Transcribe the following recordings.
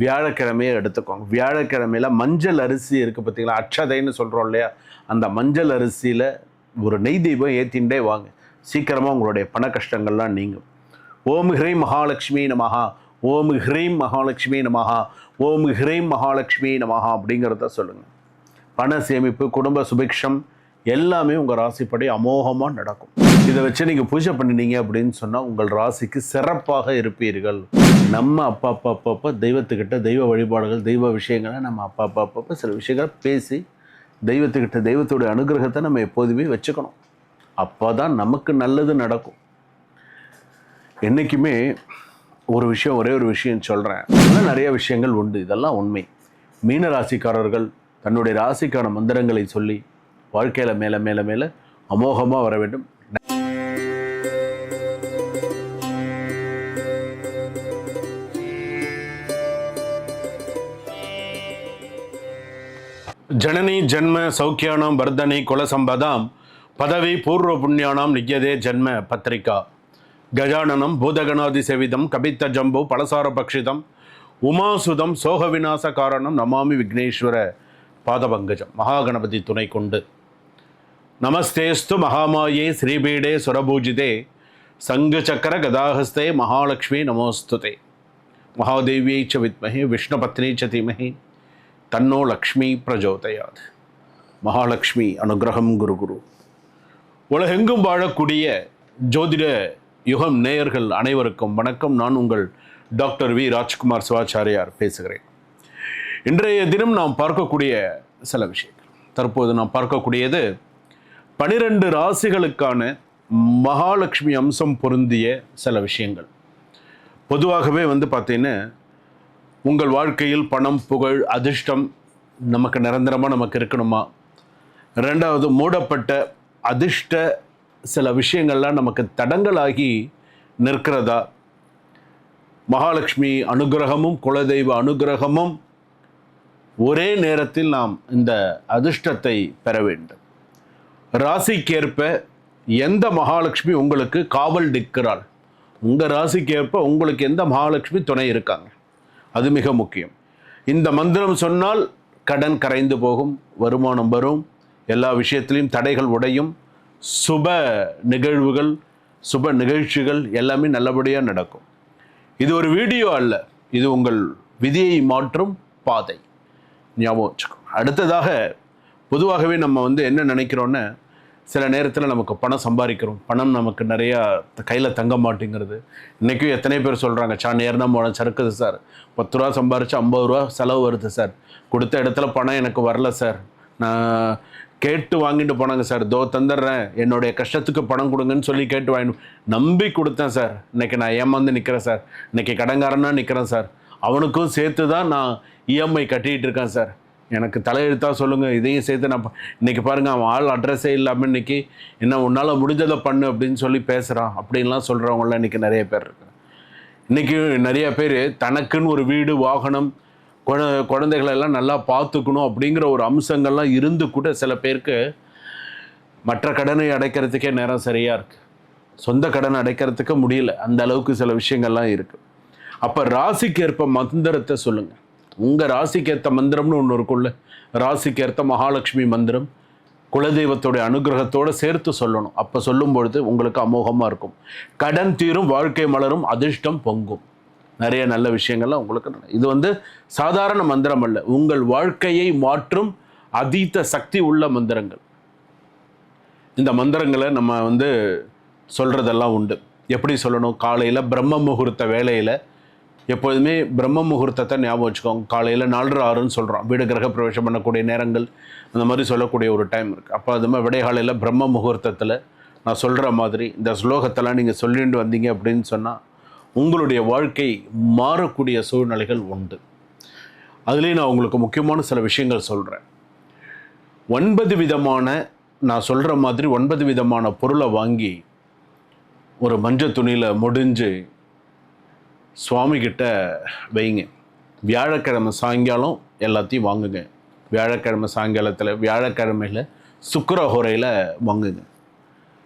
வியாழக்கிழமையை எடுத்துக்கோங்க. வியாழக்கிழமையில மஞ்சள் அரிசி இருக்குது பார்த்தீங்களா அச்சதைன்னு சொல்கிறோம் இல்லையா? அந்த மஞ்சள் அரிசியில் ஒரு நெய் தீபம் ஏற்றிண்டே வாங்க. சீக்கிரமாக உங்களுடைய பண கஷ்டங்கள்லாம் நீங்கும். ஓம் ஹ்ரீம் மகாலட்சுமி நமஹா. ஓம் ஹ்ரீம் மகாலட்சுமி நமஹா. ஓம் ஹ்ரீம் மகாலட்சுமி நமஹா அப்படிங்கிறத சொல்லுங்கள் பண சேமிப்பு குடும்ப சுபிக்ஷம் எல்லாமே உங்கள் ராசிப்படி அமோகமாக நடக்கும். இதை வச்சு நீங்கள் பூஜை பண்ணினீங்க அப்படின்னு சொன்னால் உங்கள் ராசிக்கு சிறப்பாக இருப்பீர்கள். நம்ம அப்பா அப்பா அப்பா அப்பா தெய்வத்துக்கிட்ட தெய்வ வழிபாடுகள் தெய்வ விஷயங்களை நம்ம அப்பா அப்பா அப்பா அப்பா சில விஷயங்களை பேசி தெய்வத்துக்கிட்ட தெய்வத்தோடைய அனுகிரகத்தை நம்ம எப்போதுமே வச்சுக்கணும். அப்போ தான் நமக்கு நல்லது நடக்கும். என்றைக்குமே ஒரு விஷயம் ஒரே ஒரு விஷயம் சொல்கிறேன் இன்னும் நிறைய விஷயங்கள் உண்டு. இதெல்லாம் உண்மை. மீன ராசிக்காரர்கள் தன்னுடைய ராசிக்கான மந்திரங்களை சொல்லி வாழ்க்கையில் மேலே மேலே மேலே அமோகமாக வர வேண்டும். ஜனனி ஜென்ம சௌக்கியானாம் வர்தனி குலசம்பதாம் பதவி பூர்வ புண்ணியானாம் நிஜதே ஜென்ம பத்திரிகா. கஜானனம் பூதகணாதி செவிதம் கபித்த ஜம்பு பலசார பக்ஷிதம் உமாசுதம் சோக விநாச காரணம் நமாமி விக்னேஸ்வர பாதபங்கஜம் மகாகணபதி துணை கொண்டு. நமஸ்தேஸ்து மகாமாயே ஸ்ரீபீடே சுரபூஜிதே சங்கு சக்கர கதாஹஸ்தே மகாலட்சுமி நமோஸ்துதே. மகாதேவியை ச வித்மகி விஷ்ணு பத்னி ச தீமஹி தன்னோ லக்ஷ்மி பிரஜோதயாது. மகாலட்சுமி அனுகிரகம் குரு குரு. உலகெங்கும் வாழக்கூடிய ஜோதிட யுகம் நேயர்கள் அனைவருக்கும் வணக்கம். நான் உங்கள் டாக்டர் வி. ராஜ்குமார் சிவாச்சாரியார் பேசுகிறேன். இன்றைய தினம் நாம் பார்க்கக்கூடிய சில விஷயங்கள். தற்போது நாம் பார்க்கக்கூடியது பனிரெண்டு ராசிகளுக்கான மகாலட்சுமி அம்சம் பொருந்திய சில விஷயங்கள். பொதுவாகவே வந்து பார்த்தீங்கன்னா உங்கள் வாழ்க்கையில் பணம் புகழ் அதிர்ஷ்டம் நமக்கு நிரந்தரமாக நமக்கு இருக்கணுமா? ரெண்டாவது மூடப்பட்ட அதிர்ஷ்ட சில விஷயங்கள்லாம் நமக்கு தடங்களாகி நிற்கிறதா? மகாலட்சுமி அனுகிரகமும் குலதெய்வ அனுகிரகமும் ஒரே நேரத்தில் நாம் இந்த அதிர்ஷ்டத்தை பெற வேண்டும். ராசிக்கேற்ப எந்த மகாலட்சுமி உங்களுக்கு காவல் நிற்கிறாள்? உங்கள் ராசிக்கேற்ப உங்களுக்கு எந்த மகாலட்சுமி துணை இருக்காங்க? அது மிக முக்கியம். இந்த மந்திரம் சொன்னால் கடன் கரைந்து போகும் வருமானம் வரும் எல்லா விஷயத்திலையும் தடைகள் உடையும் சுப நிகழ்வுகள் சுப நிகழ்ச்சிகள் எல்லாமே நல்லபடியாக நடக்கும். இது ஒரு வீடியோ அல்ல இது உங்கள் விதியை மாற்றும் பாதை. ஞாபகம் வச்சுக்கோ. அடுத்ததாக பொதுவாகவே நம்ம வந்து என்ன நினைக்கிறோன்னா சில நேரத்தில் நமக்கு பணம் சம்பாதிக்கிறோம். பணம் நமக்கு நிறையா கையில் தங்க மாட்டேங்கிறது. இன்றைக்கும் எத்தனை பேர் சொல்கிறாங்க சான் ஏறினா போனால் சறுக்குது சார் பத்து ரூபா சம்பாரிச்சு ஐம்பது ரூபா செலவு வருது சார் கொடுத்த இடத்துல பணம் எனக்கு வரல சார் நான் கேட்டு வாங்கிட்டு போனாங்க சார் தோ தந்துடுறேன். என்னுடைய கஷ்டத்துக்கு பணம் கொடுங்கன்னு சொல்லி கேட்டு வாங்கிட்டு நம்பி கொடுத்தேன் சார் இன்னைக்கு நான் ஏமாந்து நிற்கிறேன் சார் இன்றைக்கி கடன்காரனா நிற்கிறேன் சார் அவனுக்கும் சேர்த்து தான் நான் இஎம்ஐ கட்டிகிட்டு இருக்கேன் சார் எனக்கு தலையெழுத்தா சொல்லுங்கள் இதையும் சேர்த்து நான் இன்றைக்கி பாருங்கள் அவன் ஆள் அட்ரஸே இல்லாமல் இன்னைக்கு என்ன உன்னால் முடிஞ்சதை பண்ணு அப்படின்னு சொல்லி பேசுகிறான் அப்படின்லாம் சொல்கிறவங்களாம் இன்னைக்கு நிறைய பேர் இருக்கு இன்னைக்கு நிறைய பேர் தனக்குன்னு ஒரு வீடு வாகனம் குழ குழந்தைகளெல்லாம் நல்லா பார்த்துக்கணும் அப்படிங்கிற ஒரு அம்சங்கள்லாம் இருந்து கூட சில பேருக்கு மற்ற கடனை அடைக்கிறதுக்கே நேரம் சரியாக இருக்குது சொந்த கடன் அடைக்கிறதுக்கு முடியல. அந்த அளவுக்கு சில விஷயங்கள்லாம் இருக்குது அப்போ ராசிக்கு ஏற்ப மந்திரத்தை சொல்லுங்கள் உங்கள் ராசிக்கு ஏற்ற மந்திரம்னு ஒன்று இருக்கும்ல. ராசிக்கு ஏற்ற மகாலட்சுமி மந்திரம். குலதெய்வத்தோடைய அனுகிரகத்தோடு சேர்த்து சொல்லணும். அப்போ சொல்லும் பொழுது உங்களுக்கு அமோகமாக இருக்கும். கடன் தீரும் வாழ்க்கை மலரும் அதிர்ஷ்டம் பொங்கும். நிறைய நல்ல விஷயங்கள்லாம் உங்களுக்கு இது வந்து சாதாரண மந்திரம் அல்ல. உங்கள் வாழ்க்கையை மாற்றும் அதீத்த சக்தி உள்ள மந்திரங்கள். இந்த மந்திரங்களை நம்ம வந்து சொல்கிறதெல்லாம் உண்டு. எப்படி சொல்லணும்? காலையில் பிரம்ம முகூர்த்த வேலையில் எப்போதுமே பிரம்ம முகூர்த்தத்தை ஞாபகம் வச்சுக்கோங்க. காலையில் நாலரை ஆறுன்னு சொல்கிறோம் வீடு கிரக பிரவேசம் பண்ணக்கூடிய நேரங்கள் அந்த மாதிரி சொல்லக்கூடிய ஒரு டைம் இருக்குது அப்போ அது மாதிரி விடைகாலையில் பிரம்ம முகூர்த்தத்தில் நான் சொல்கிற மாதிரி இந்த ஸ்லோகத்தெல்லாம் நீங்கள் சொல்லிட்டு வந்தீங்க அப்படின்னு சொன்னால் உங்களுடைய வாழ்க்கை மாறக்கூடிய சூழ்நிலைகள் உண்டு. அதுலேயும் நான் உங்களுக்கு முக்கியமான சில விஷயங்கள் சொல்கிறேன் ஒன்பது விதமான நான் சொல்கிற மாதிரி ஒன்பது விதமான பொருளை வாங்கி ஒரு மஞ்சள் துணியில் முடிஞ்சு சுவாமிகிட்ட வைங்க வியாழக்கிழமை சாயங்காலம் எல்லாத்தையும் வாங்குங்க. வியாழக்கிழமை சாயங்காலத்தில் வியாழக்கிழமையில் சுக்கரஹோரையில் வாங்குங்க.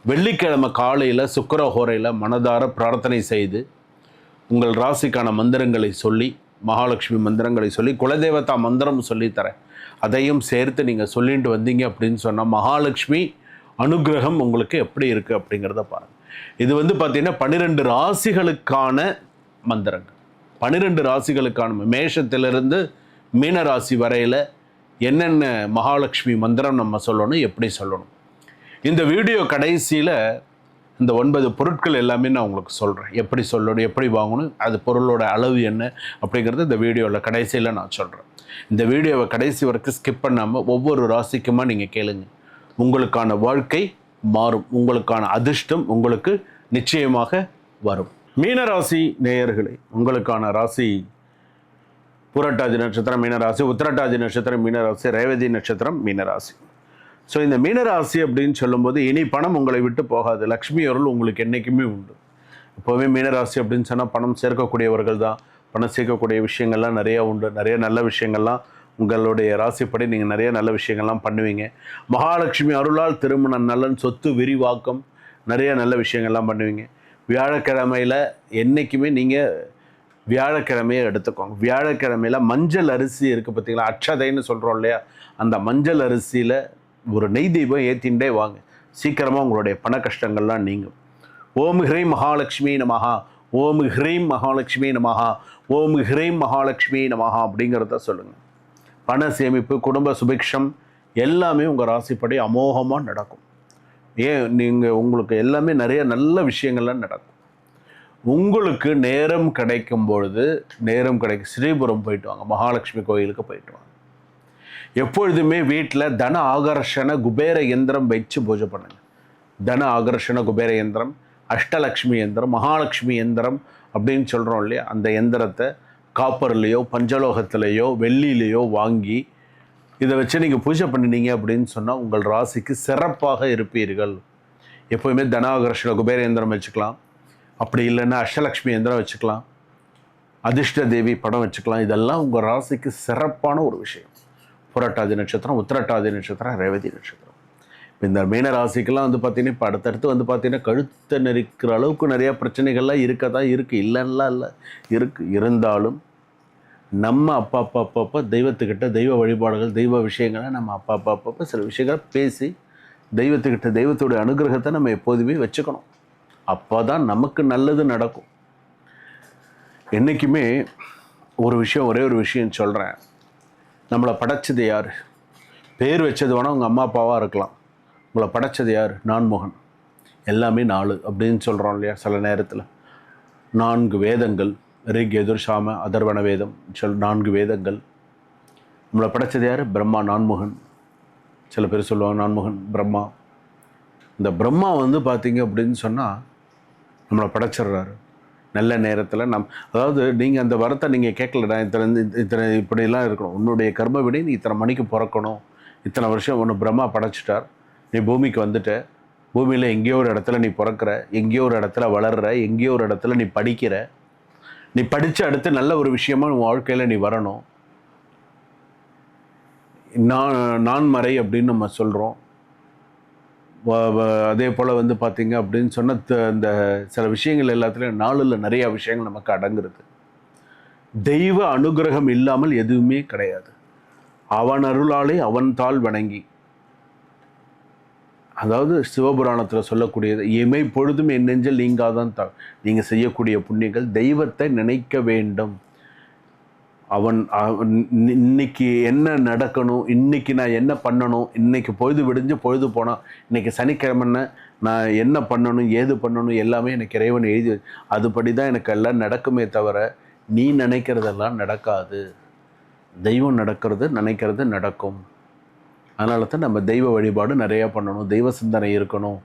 வெள்ளிக்கிழமை காலையில் சுக்கரஹோரையில் மனதார பிரார்த்தனை செய்து உங்கள் ராசிக்கான மந்திரங்களை சொல்லி மகாலட்சுமி மந்திரங்களை சொல்லி குலதேவதா மந்திரம் சொல்லித்தரேன். அதையும் சேர்த்து நீங்கள் சொல்லிட்டு வந்தீங்க அப்படின்னு சொன்னால் மகாலட்சுமி அனுகிரகம் உங்களுக்கு எப்படி இருக்குது அப்படிங்கிறத பாருங்கள் இது வந்து பார்த்திங்கன்னா பன்னிரெண்டு ராசிகளுக்கான மந்திரங்கள். பன்னிரெண்டு ராசிகளுக்கான மேஷத்திலிருந்து மீன ராசி வரையில் என்னென்ன மகாலட்சுமி மந்திரம் நம்ம சொல்லணும் எப்படி சொல்லணும். இந்த வீடியோ கடைசியில் இந்த ஒன்பது பொருட்கள் எல்லாமே நான் உங்களுக்கு சொல்கிறேன் எப்படி சொல்லணும் எப்படி வாங்கணும் அது பொருளோட அளவு என்ன அப்படிங்கிறது இந்த வீடியோவில் கடைசியில் நான் சொல்கிறேன் இந்த வீடியோவை கடைசி வரைக்கும் ஸ்கிப் பண்ணாமல் ஒவ்வொரு ராசிக்குமா நீங்கள் கேளுங்க. உங்களுக்கான வாழ்க்கை மாறும். உங்களுக்கான அதிர்ஷ்டம் உங்களுக்கு நிச்சயமாக வரும். மீனராசி நேயர்களே உங்களுக்கான ராசி புரட்டாதி நட்சத்திரம் மீனராசி உத்திரட்டாதி நட்சத்திரம் மீனராசி ரேவதி நட்சத்திரம் மீனராசி. ஸோ இந்த மீனராசி அப்படின்னு சொல்லும்போது இனி பணம் உங்களை விட்டு போகாது. லக்ஷ்மி அருள் உங்களுக்கு என்றைக்குமே உண்டு. எப்போவுமே மீனராசி அப்படின்னு சொன்னால் பணம் சேர்க்கக்கூடியவர்கள் தான் பணம் சேர்க்கக்கூடிய விஷயங்கள்லாம் நிறையா உண்டு. நிறைய நல்ல விஷயங்கள்லாம் உங்களுடைய ராசிப்படி நீங்கள் நிறைய நல்ல விஷயங்கள்லாம் பண்ணுவீங்க. மகாலட்சுமி அருளால் திருமணம் நலன் சொத்து விரிவாக்கம் நிறைய நல்ல விஷயங்கள்லாம் பண்ணுவீங்க. வியாழக்கிழமையில் என்றைக்குமே நீங்கள் வியாழக்கிழமையை எடுத்துக்கோங்க. வியாழக்கிழமையில் மஞ்சள் அரிசி இருக்குது பார்த்தீங்களா அட்சதைன்னு சொல்கிறோம் இல்லையா? அந்த மஞ்சள் அரிசியில் ஒரு நெய் தீபம் ஏற்றிண்டே வாங்க. சீக்கிரமாக உங்களுடைய பண கஷ்டங்கள்லாம் நீங்கும். ஓம் ஹ்ரீம் மகாலட்சுமி நமஹா. ஓம் ஹ்ரீம் மகாலட்சுமி நமஹா. ஓம் ஹ்ரீம் மகாலட்சுமி நமஹா அப்படிங்கிறத சொல்லுங்கள் பண சேமிப்பு குடும்ப சுபிக்ஷம் எல்லாமே உங்கள் ராசிப்படி அமோகமாக நடக்கும். ஏன் நீங்கள் உங்களுக்கு எல்லாமே நிறைய நல்ல விஷயங்கள்லாம் நடக்கும். உங்களுக்கு நேரம் கிடைக்கும் பொழுது நேரம் கிடைக்கும் ஸ்ரீபுரம் போயிட்டு வாங்க மகாலட்சுமி கோயிலுக்கு போயிட்டு வாங்க. எப்பொழுதுமே வீட்டில் தன ஆகர்ஷண குபேர யந்திரம் வச்சு பூஜை பண்ணுங்கள் தன ஆகர்ஷண குபேர யந்திரம் அஷ்டலக்ஷ்மி இயந்திரம் மகாலட்சுமி யந்திரம் அப்படின்னு சொல்கிறோம் இல்லையா? அந்த எந்திரத்தை காப்பர்லேயோ பஞ்சலோகத்திலேயோ வெள்ளியிலேயோ வாங்கி இதை வச்சு நீங்கள் பூஜை பண்ணினீங்க அப்படின்னு சொன்னால் உங்கள் ராசிக்கு சிறப்பாக இருப்பீர்கள். எப்போயுமே தனாகர்ஷண குபேர எந்திரம் வச்சுக்கலாம். அப்படி இல்லைன்னா அஷ்டலக்ஷ்மி யந்திரம் வச்சுக்கலாம். அதிர்ஷ்ட தேவி படம் வச்சுக்கலாம். இதெல்லாம் உங்கள் ராசிக்கு சிறப்பான ஒரு விஷயம். புரட்டாதி நட்சத்திரம் உத்திரட்டாதி நட்சத்திரம் ரேவதி நட்சத்திரம். இப்போ இந்த மீன ராசிக்கெல்லாம் வந்து பார்த்தீங்கன்னா இப்போ அடுத்தடுத்து வந்து பார்த்தீங்கன்னா கழுத்தை நெரிக்கிற அளவுக்கு நிறையா பிரச்சனைகள்லாம் இருக்க. தான் இருக்குது இல்லைன்னா இல்லை. இருக்குது இருந்தாலும் நம்ம அப்பா அப்பா அப்பா அப்பா தெய்வத்துக்கிட்ட தெய்வ வழிபாடுகள் தெய்வ விஷயங்களை நம்ம அப்பா அப்பா அப்பா அப்பா சில விஷயங்களை பேசி தெய்வத்துக்கிட்ட தெய்வத்துடைய அனுகிரகத்தை நம்ம எப்போதுமே வச்சுக்கணும். அப்போ தான் நமக்கு நல்லது நடக்கும். என்றைக்குமே ஒரு விஷயம் ஒரே ஒரு விஷயம் சொல்கிறேன் நம்மளை படைச்சது யார்? பேர் வச்சது வேணால் உங்கள் அம்மா அப்பாவாக இருக்கலாம். உங்களை படைச்சது யார்? நான்முகன் எல்லாமே நாலு அப்படின்னு சொல்கிறோம் இல்லையா சில நேரத்தில். நான்கு வேதங்கள் ரிக் எதிர்ஷாம அதர்வண வேதம் சொல் நான்கு வேதங்கள். நம்மளை படைச்சது யார்? பிரம்மா நான்முகன். சில பேர் சொல்லுவாங்க நான்முகன் பிரம்மா. இந்த பிரம்மா வந்து பார்த்தீங்க அப்படின்னு சொன்னால் நம்மளை படைச்சிடுறாரு. நல்ல நேரத்தில் நம் அதாவது நீங்கள் அந்த வரத்தை நீங்கள் கேட்கலடா இத்தனை இத்தனை இப்படிலாம் இருக்கணும். உன்னுடைய கர்ம விட நீ இத்தனை மணிக்கு பிறக்கணும். இத்தனை வருஷம் ஒன்று பிரம்மா படைச்சிட்டார். நீ பூமிக்கு வந்துட்ட. பூமியில் எங்கேயோ ஒரு இடத்துல நீ பிறக்கிற எங்கேயோ ஒரு இடத்துல வளர்ற எங்கேயோ ஒரு இடத்துல நீ படிக்கிற. நீ படித்து அடுத்து நல்ல ஒரு விஷயமா உன் வாழ்க்கையில் நீ வரணும். நான் நான்மறை அப்படின்னு நம்ம சொல்கிறோம் அதே போல் வந்து பார்த்தீங்க அப்படின்னு சொன்ன இந்த சில விஷயங்கள் எல்லாத்துலேயும் நாளில் நிறையா விஷயங்கள் நமக்கு அடங்குறது. தெய்வ அனுகிரகம் இல்லாமல் எதுவுமே கிடையாது. அவன் அருளாலே அவன் தாள் வணங்கி. அதாவது சிவபுராணத்தில் சொல்லக்கூடியது எமை பொழுதும் என் நெஞ்சல் நீங்காதான் த நீங்கள் செய்யக்கூடிய புண்ணியங்கள் தெய்வத்தை நினைக்க வேண்டும். அவன் அவன் இன்னைக்கு என்ன நடக்கணும் இன்னைக்கு நான் என்ன பண்ணணும் இன்னைக்கு பொழுது விடிஞ்சு பொழுது போனால் இன்னைக்கு சனிக்கிழமைன்னு நான் என்ன பண்ணணும் ஏது பண்ணணும் எல்லாமே எனக்கு இறைவன் எழுதி அதுபடி தான் எனக்கு எல்லாம் நடக்குமே தவிர நீ நினைக்கிறதெல்லாம் நடக்காது. தெய்வம் நடக்கிறது நினைக்கிறது நடக்கும். அதனால தான் நம்ம தெய்வ வழிபாடு நிறையா பண்ணணும். தெய்வ சிந்தனை இருக்கணும்.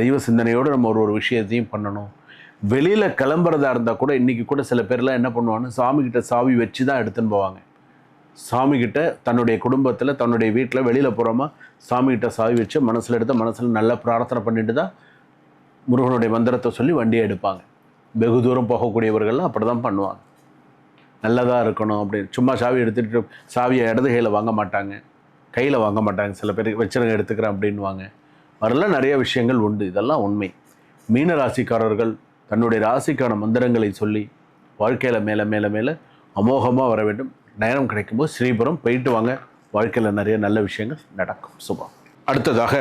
தெய்வ சிந்தனையோடு நம்ம ஒரு ஒரு விஷயத்தையும் பண்ணணும். வெளியில் கிளம்புறதா இருந்தால் கூட இன்றைக்கி கூட சில பேர்லாம் என்ன பண்ணுவாங்க? சாமிக்கிட்ட சாவி வச்சு தான் எடுத்துன்னு போவாங்க. சாமிக்கிட்ட தன்னுடைய குடும்பத்தில் தன்னுடைய வீட்டில் வெளியில் போகிறோமா சாமிக்கிட்ட சாவி வச்சு மனசில் எடுத்து மனசில் நல்லா பிரார்த்தனை பண்ணிட்டு தான் முருகனுடைய மந்திரத்தை சொல்லி வண்டியை எடுப்பாங்க. வெகு தூரம் போகக்கூடியவர்கள்லாம் அப்படி தான் பண்ணுவாங்க. நல்லதாக இருக்கணும் அப்படின்னு. சும்மா சாவி எடுத்துகிட்டு சாவியை இடது கையில் வாங்க மாட்டாங்க. கையில் வாங்க மாட்டாங்க. சில பேர் வச்சிருங்க எடுத்துக்கிறேன் அப்படின்வாங்க அதெல்லாம் நிறைய விஷயங்கள் உண்டு. இதெல்லாம் உண்மை. மீன ராசிக்காரர்கள் தன்னுடைய ராசிக்கான மந்திரங்களை சொல்லி வாழ்க்கையில் மேலே மேலே மேலே அமோகமாக வர வேண்டும். நேரம் கிடைக்கும்போது ஸ்ரீபுரம் போயிட்டு வாங்க. வாழ்க்கையில் நிறைய நல்ல விஷயங்கள் நடக்கும். சுபம். அடுத்ததாக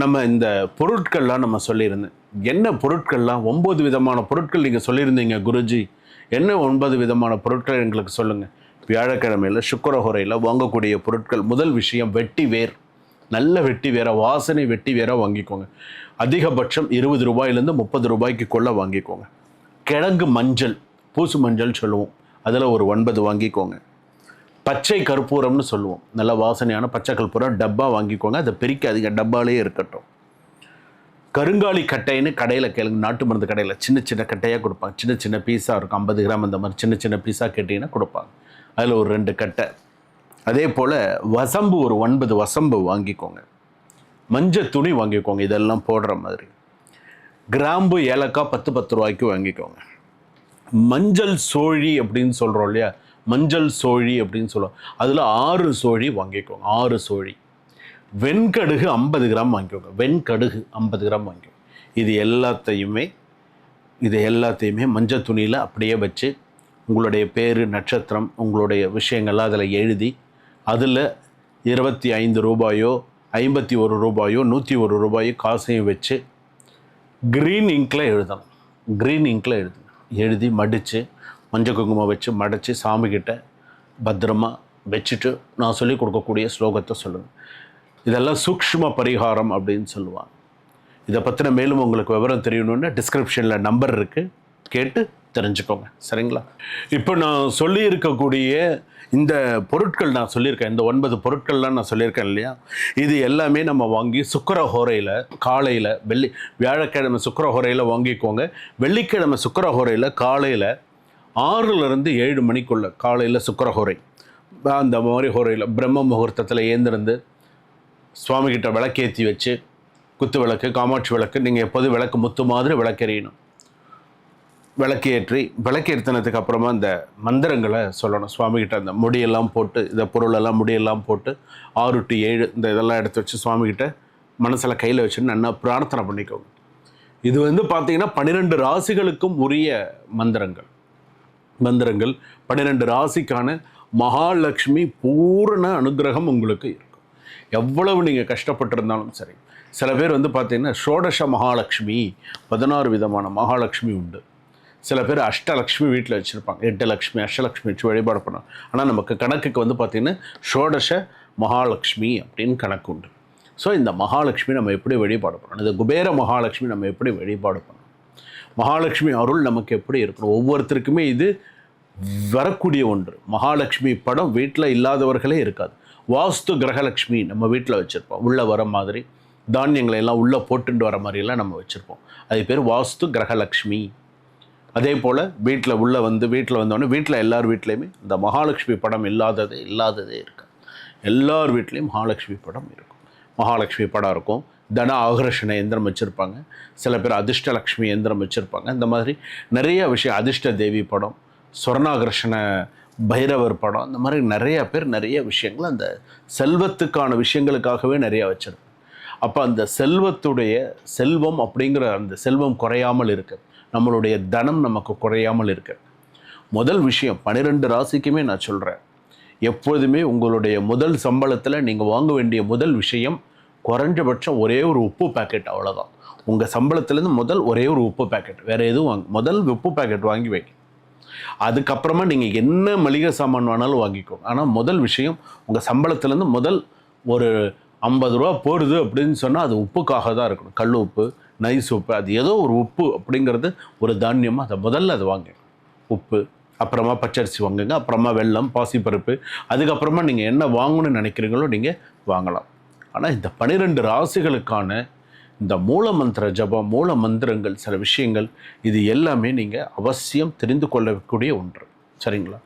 நம்ம இந்த பொருட்கள்லாம் நம்ம சொல்லியிருந்தேன். என்ன பொருட்கள்லாம்? ஒம்பது விதமான பொருட்கள் நீங்கள் சொல்லியிருந்தீங்க குருஜி. என்ன ஒன்பது விதமான பொருட்கள் எங்களுக்கு சொல்லுங்கள் வியாழக்கிழமையில் சுக்கரஹுரையில் வாங்கக்கூடிய பொருட்கள் முதல் விஷயம் வெட்டி வேர். நல்ல வெட்டி வேற வாசனை வெட்டி வேற வாங்கிக்கோங்க. அதிகபட்சம் இருபது ரூபாயிலேருந்து முப்பது ரூபாய்க்கு கொள்ள வாங்கிக்கோங்க. கிழங்கு மஞ்சள் பூசு மஞ்சள் சொல்லுவோம். அதில் ஒரு ஒன்பது வாங்கிக்கோங்க. பச்சை கற்பூரம்னு சொல்லுவோம். நல்ல வாசனையான பச்சை கற்பூரம் டப்பா வாங்கிக்கோங்க. அதை பிரிக்காதீங்க டப்பாலே இருக்கட்டும். கருங்காலி கட்டைன்னு கடையில் கேளுங்க. நாட்டு மருந்து கடையில் சின்ன சின்ன கட்டையாக கொடுப்பாங்க. சின்ன சின்ன பீஸாக இருக்கும். ஐம்பது கிராம் அந்த மாதிரி சின்ன சின்ன பீஸாக கேட்டிங்கன்னா கொடுப்பாங்க. அதில் ஒரு ரெண்டு கட்டை. அதே போல் வசம்பு ஒரு ஒன்பது வசம்பு வாங்கிக்கோங்க. மஞ்சள் துணி வாங்கிக்கோங்க இதெல்லாம் போடுற மாதிரி. கிராம்பு ஏலக்காய் பத்து பத்து ரூபாய்க்கு வாங்கிக்கோங்க. மஞ்சள் சோழி அப்படின்னு சொல்கிறோம் இல்லையா? மஞ்சள் சோழி அப்படின்னு சொல்லுவோம் அதில் ஆறு சோழி வாங்கிக்கோங்க ஆறு சோழி. வெண்கடுகு ஐம்பது கிராம் வாங்கிக்கோங்க வெண்கடுகு ஐம்பது கிராம் வாங்கிக்கோங்க. இது எல்லாத்தையுமே இது எல்லாத்தையுமே மஞ்சள் துணியில் அப்படியே வச்சு உங்களுடைய பேர் நட்சத்திரம் உங்களுடைய விஷயங்கள்லாம் அதில் எழுதி அதில் இருபத்தி ஐந்து ரூபாயோ ஐம்பத்தி ஒரு ரூபாயோ நூற்றி ஒரு ரூபாயோ காசையும் வச்சு க்ரீன் இங்கில் எழுதணும். க்ரீன் இங்கில் எழுதணும் எழுதி மடித்து மஞ்சள் குங்குமம் வச்சு மடித்து சாமிக்கிட்ட பத்திரமா வச்சுட்டு நான் சொல்லி கொடுக்கக்கூடிய ஸ்லோகத்தை சொல்லுவேன் இதெல்லாம் சூக்ஷ்ம பரிகாரம் அப்படின்னு சொல்லுவாங்க. இதை பற்றின மேலும் உங்களுக்கு விவரம் தெரியணுன்னா டிஸ்கிரிப்ஷனில் நம்பர் இருக்குது கேட்டு தெரிஞ்சுக்கோங்க. சரிங்களா? இப்போ நான் சொல்லியிருக்கக்கூடிய இந்த பொருட்கள் நான் சொல்லியிருக்கேன். இந்த ஒன்பது பொருட்கள்லாம் நான் சொல்லியிருக்கேன் இல்லையா? இது எல்லாமே நம்ம வாங்கி சுக்கர ஹோரையில் காலையில் வெள்ளி வியாழக்கிழமை சுக்கர ஹோரையில் வாங்கிக்கோங்க. வெள்ளிக்கிழமை சுக்கர ஹோரையில் காலையில் ஆறுலேருந்து ஏழு மணிக்குள்ள காலையில் சுக்கர ஹோரை அந்த மாதிரி ஹோரையில் பிரம்ம முகூர்த்தத்தில் ஏந்திருந்து சுவாமிகிட்ட விளக்கேற்றி வச்சு குத்து விளக்கு காமாட்சி விளக்கு நீங்கள் எப்போதும் விளக்கு முத்து மாதிரி விளக்கெறியணும். விளக்கேற்றி விளக்கேற்றினதுக்கு அப்புறமா இந்த மந்திரங்களை சொல்லணும். சுவாமிகிட்ட அந்த முடியெல்லாம் போட்டு இந்த பொருளெல்லாம் முடியெல்லாம் போட்டு ஆறு டு ஏழு இந்த இதெல்லாம் எடுத்து வச்சு சுவாமிகிட்ட மனசில் கையில் வச்சுன்னு நல்லா பிரார்த்தனை பண்ணிக்கோங்க. இது வந்து பார்த்தீங்கன்னா பன்னிரெண்டு ராசிகளுக்கும் உரிய மந்திரங்கள். மந்திரங்கள் பன்னிரெண்டு ராசிக்கான மகாலட்சுமி பூரண அனுகிரகம் உங்களுக்கு இருக்கும். எவ்வளவு நீங்கள் கஷ்டப்பட்டிருந்தாலும் சரி. சில பேர் வந்து பார்த்திங்கன்னா ஷோடச மகாலட்சுமி பதினாறு விதமான மகாலட்சுமி உண்டு. சில பேர் அஷ்டலக்ஷ்மி வீட்டில் வச்சுருப்பாங்க. எட்டு லக்ஷ்மி அஷ்டலக்ஷ்மி வச்சு வழிபாடு பண்ணுவாங்க ஆனால் நமக்கு கணக்குக்கு வந்து பார்த்திங்கன்னா ஷோடச மகாலட்சுமி அப்படின்னு கணக்கு உண்டு. ஸோ இந்த மகாலட்சுமி நம்ம எப்படி வழிபாடு பண்ணணும்? இந்த குபேர மகாலட்சுமி நம்ம எப்படி வழிபாடு பண்ணணும்? மகாலட்சுமி அருள் நமக்கு எப்படி இருக்கணும்? ஒவ்வொருத்தருக்குமே இது வரக்கூடிய ஒன்று. மகாலட்சுமி படம் வீட்டில் இல்லாதவர்களே இருக்காது. வாஸ்து கிரகலட்சுமி நம்ம வீட்டில் வச்சுருப்போம். உள்ளே வர மாதிரி தானியங்களை எல்லாம் உள்ளே போட்டுட்டு வர மாதிரியெல்லாம் நம்ம வச்சுருப்போம். அது பேர் வாஸ்து கிரகலட்சுமி அதே போல் வீட்டில் உள்ளே வந்து வீட்டில் வந்தோடனே வீட்டில் எல்லார் வீட்லேயுமே இந்த மகாலட்சுமி படம் இல்லாததே இல்லாததே இருக்குது எல்லார் வீட்லேயும் மகாலட்சுமி படம் இருக்கும். மகாலட்சுமி படம் இருக்கும். தன ஆகர்ஷண எந்திரம் வச்சுருப்பாங்க. சில பேர் அதிர்ஷ்டலக்ஷ்மி எந்திரம் வச்சுருப்பாங்க. இந்த மாதிரி நிறைய விஷயம் அதிர்ஷ்ட தேவி படம் சொர்ணாகர்ஷண பைரவர் படம் இந்த மாதிரி நிறைய பேர் நிறைய விஷயங்கள் அந்த செல்வத்துக்கான விஷயங்களுக்காகவே நிறையா வச்சுருப்பாங்க. அப்போ அந்த செல்வத்துடைய செல்வம் அப்படிங்கிற அந்த செல்வம் குறையாமல் இருக்குது நம்மளுடைய தனம் நமக்கு குறையாமல் இருக்க. முதல் விஷயம் பன்னிரெண்டு ராசிக்குமே நான் சொல்கிறேன் எப்பொழுதுமே உங்களுடைய முதல் சம்பளத்தில் நீங்கள் வாங்க வேண்டிய முதல் விஷயம் குறைஞ்சபட்சம் ஒரே ஒரு உப்பு பாக்கெட் அவ்வளோதான் உங்கள் சம்பளத்துலேருந்து முதல் ஒரே ஒரு உப்பு பாக்கெட் வேறு எதுவும் வாங்க முதல் உப்பு பாக்கெட் வாங்கி வைங்க அதுக்கப்புறமா நீங்கள் என்ன மளிகை சாமான் வேணாலும் வாங்கிக்கோங்க ஆனால் முதல் விஷயம் உங்கள் சம்பளத்துலேருந்து முதல் ஒரு ஐம்பது ரூபா போடுது அப்படின்னு சொன்னால் அது உப்புக்காக தான் இருக்கணும். கல் உப்பு நைஸ் உப்பு அது ஏதோ ஒரு உப்பு அப்படிங்கிறது ஒரு தானியமாக அதை முதல்ல அது வாங்க உப்பு அப்புறமா பச்சரிசி வாங்குங்க அப்புறமா வெல்லம் பாசிப்பருப்பு அதுக்கப்புறமா நீங்கள் என்ன வாங்கணும்னு நினைக்கிறீங்களோ நீங்கள் வாங்கலாம். ஆனால் இந்த பன்னிரெண்டு ராசிகளுக்கான இந்த மூல மந்திர ஜபம் மூல மந்திரங்கள் சில விஷயங்கள் இது எல்லாமே நீங்கள் அவசியம் தெரிந்து கொள்ளக்கூடிய ஒன்று. சரிங்களா?